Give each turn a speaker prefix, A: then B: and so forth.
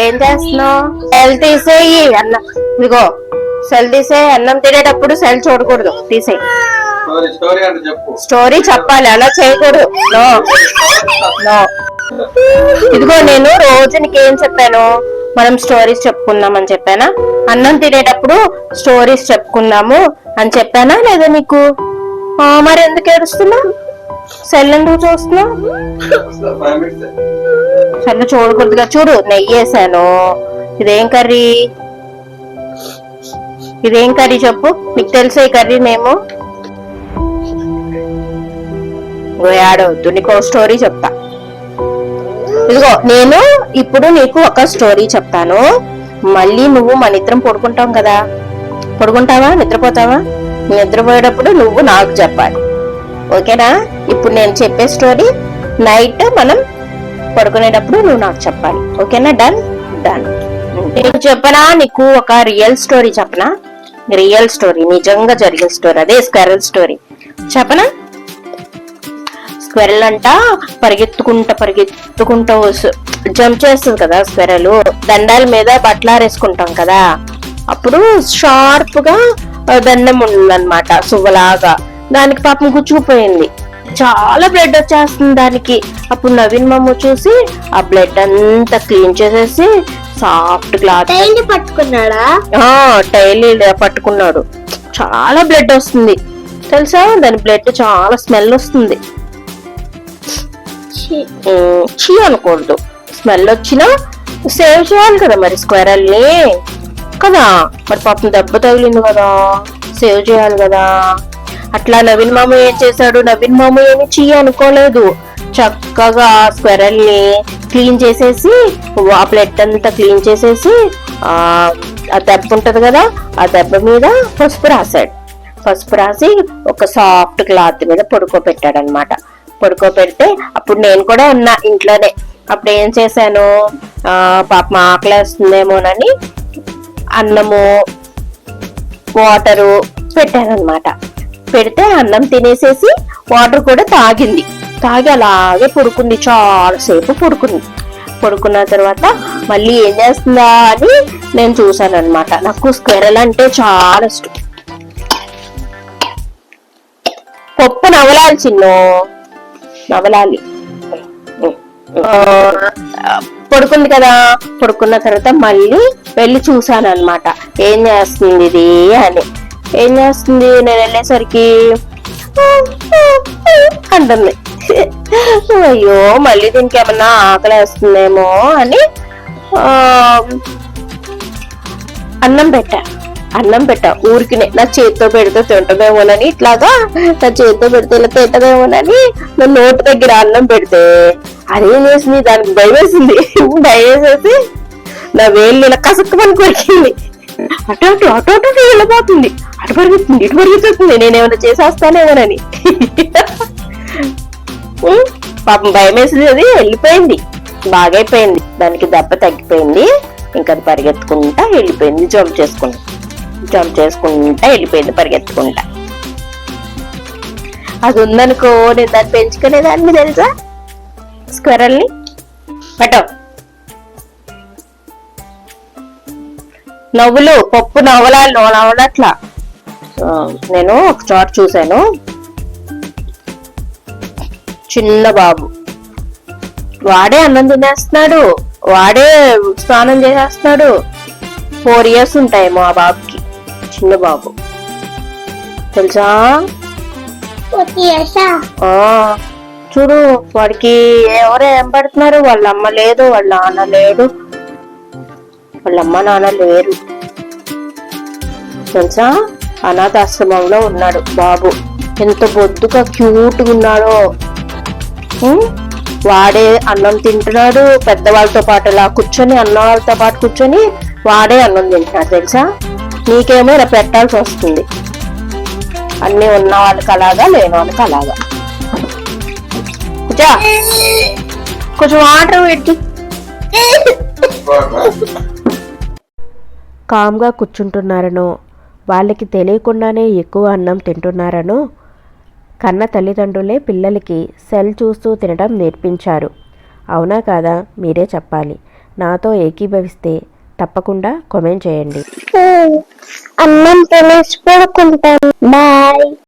A: ఏం చేస్తున్నావు? సెల్ తీసేయి అన్నం. ఇదిగో సెల్ తీసేయి అన్నం తినేటప్పుడు సెల్ చూడకూడదు. తీసేయి.
B: స్టోరీ
A: చెప్పాలి అలా చేయకూడదు. నో. నో. ఇదిగో నేను రోజు నీకేం చెప్పాను? మనం స్టోరీస్ చెప్పుకుందాం అని చెప్పానా? అన్నం తినేటప్పుడు స్టోరీస్ చెప్పుకుందాము అని చెప్పానా లేదా నీకు? మరి ఎందుకు ఏడుస్తున్నా సెల్ ఎందుకు చూస్తున్నావు? సరే చూడకూడదుగా చూడు నెయ్యి వేసాను. ఇదేం కర్రీ? ఇదేం కర్రీ చెప్పు? నీకు తెలుసా ఈ కర్రీ నేము ఆడవద్దు నీకు స్టోరీ చెప్తా. ఇదిగో నేను ఇప్పుడు నీకు ఒక స్టోరీ చెప్తాను. మళ్ళీ నువ్వు మన ఇద్దరం పడుకుంటాం కదా. పడుకుంటావా? నిద్రపోతావా? నిద్రపోయేటప్పుడు నువ్వు నాకు చెప్పాలి. ఓకేనా? ఇప్పుడు నేను చెప్పే స్టోరీ నైట్ మనం పడుకునేటప్పుడు నువ్వు నాకు చెప్పాలి. ఓకేనా? డన్ డన్ నేను చెప్పనా? నీకు ఒక రియల్ స్టోరీ చెప్పనా? రియల్ స్టోరీ నిజంగా జరిగిన స్టోరీ అదే స్క్వెరల్ స్టోరీ చెప్పనా? స్క్వెరల్ అంట పరిగెత్తుకుంటా పరిగెత్తుకుంటా జంప్ చేస్తుంది కదా స్క్వెరల్ దండాల మీద బట్టలారేసుకుంటాం కదా. అప్పుడు షార్ప్గా దండం దండం ఉందన్నమాట. సువ్వలాగా. దానికి పాపం గుచ్చుకుపోయింది. చాలా బ్లడ్ వచ్చేస్తుంది దానికి. అప్పుడు నవీన్ మమ్మ చూసి ఆ బ్లడ్ అంతా క్లీన్ చేసేసి సాఫ్ట్ క్లాత్
C: పట్టుకున్నాడా?
A: టైల్ పట్టుకున్నాడు. చాలా బ్లడ్ వస్తుంది. తెలుసా? దాని బ్లడ్ చాలా స్మెల్ వస్తుంది. చీ అనకూడదు. స్మెల్ వచ్చినా సేవ్ చేయాలి కదా మరి స్క్వేరల్ని కదా? మరి పాపం దెబ్బ తగిలింది కదా. సేవ్ చేయాలి కదా. అట్లా నవీన్ మామ ఏం చేశాడు? నవీన్ మామ ఏమి చీ అనుకోలేదు. చక్కగా స్క్వెరల్ని క్లీన్ చేసేసి ఆ ప్లేట్ అంతా క్లీన్ చేసేసి ఆ ఆ దెబ్బ ఉంటది కదా ఆ దెబ్బ మీద పసుపు రాశాడు. పసుపు రాసి ఒక సాఫ్ట్ క్లాత్ మీద పడుకోబెట్టాడు అనమాట పడుకోబెడితే అప్పుడు నేను కూడా ఉన్నా ఇంట్లోనే. అప్పుడు ఏం చేశాను? ఆ పాప ఆకలేస్తుందేమోనని అన్నము వాటరు పెట్టానన్నమాట పెడితే అన్నం తినేసేసి వాటర్ కూడా తాగింది. తాగి అలాగే పడుకుంది. చాలాసేపు పడుకుంది. పడుకున్న తర్వాత మళ్ళీ ఏం చేస్తుందా అని నేను చూసాను అనమాట నాకు స్క్వెరల్ అంటే చాలా ఇష్టం. పప్పు నవలాలి చిన్న. నవలాలి. పడుకుంది కదా. పడుకున్న తర్వాత మళ్ళీ వెళ్ళి చూసాను అనమాట ఏం చేస్తుంది ఇది అని. ఏం చేస్తుంది నేను వెళ్ళేసరికి అంటుంది అయ్యో మళ్ళీ దీనికి ఏమన్నా ఆకలి వేస్తుందేమో అని అన్నం పెట్టా అన్నం పెట్టా ఊరికినే నా చేతితో పెడితే తింటదేమోనని ఇట్లాగా నా చేతితో పెడితే ఇలా తింటదేమోనని నా నోటి దగ్గర అన్నం పెడితే అదేం చేసింది దానికి భయం వేసింది భయం వేసేసి నా వేళ్ళు ఇలా కసక్కమని కొరికింది అటు అటు అటు అటు అటు వెళ్ళిపోతుంది అటు పరిగెత్తుంది ఇటు పరిగెత్తుంది. నేనేమైనా చేసేస్తానేమోనని. పాపం భయం వేసింది అది వెళ్ళిపోయింది. బాగైపోయింది. దానికి దెబ్బ తగ్గిపోయింది. ఇంకా అది పరిగెత్తుకుంటా వెళ్ళిపోయింది. జంప్ చేసుకుంటా. జంప్ చేసుకుంటా వెళ్ళిపోయింది పరిగెత్తుకుంటా. అది ఉందనుకో నేను దాన్ని పెంచుకునేదాన్ని తెలుసా? స్క్వరల్ని? పటో నవ్వులు పప్పు నవ్వలాలి నవ్వలట్లా ఆ, నేను ఒక చోట చూశాను. చిన్న బాబు. వాడే అన్నం తినేస్తున్నాడు. వాడే స్నానం చేసేస్తున్నాడు. ఫోర్ ఇయర్స్ ఉంటాయేమో ఆ బాబుకి. చిన్న బాబు. తెలుసా? చూడు వాడికి ఎవరు ఏం పడుతున్నారు? వాళ్ళ అమ్మ లేదు వాళ్ళ నాన్న లేడు. వాళ్ళ అమ్మ నాన్న లేరు. తెలుసా? అనాథాశ్రమంలో ఉన్నాడు బాబు. ఎంత బొద్దుగా క్యూట్గా ఉన్నాడో? వాడే అన్నం తింటున్నాడు పెద్దవాళ్ళతో పాటు ఇలా కూర్చొని అన్న వాళ్ళతో పాటు కూర్చొని వాడే అన్నం తింటున్నాడు తెలుసా? నీకేమో ఇలా పెట్టాల్సి వస్తుంది. అన్ని ఉన్న వాళ్ళకి అలాగా లేని వాళ్ళకి అలాగా. కొంచెం వాటర్ పెట్టి.
D: కామ్గా కూర్చుంటున్నారనో. వాళ్ళకి తెలియకుండానే ఎక్కువ అన్నం తింటున్నారనో. కన్న తల్లిదండ్రులే పిల్లలకి సెల్ చూస్తూ తినడం నేర్పించారు. అవునా కాదా? మీరే చెప్పాలి. నాతో ఏకీభవిస్తే తప్పకుండా కామెంట్ చేయండి.
C: అన్నం తినేసి బాయ్.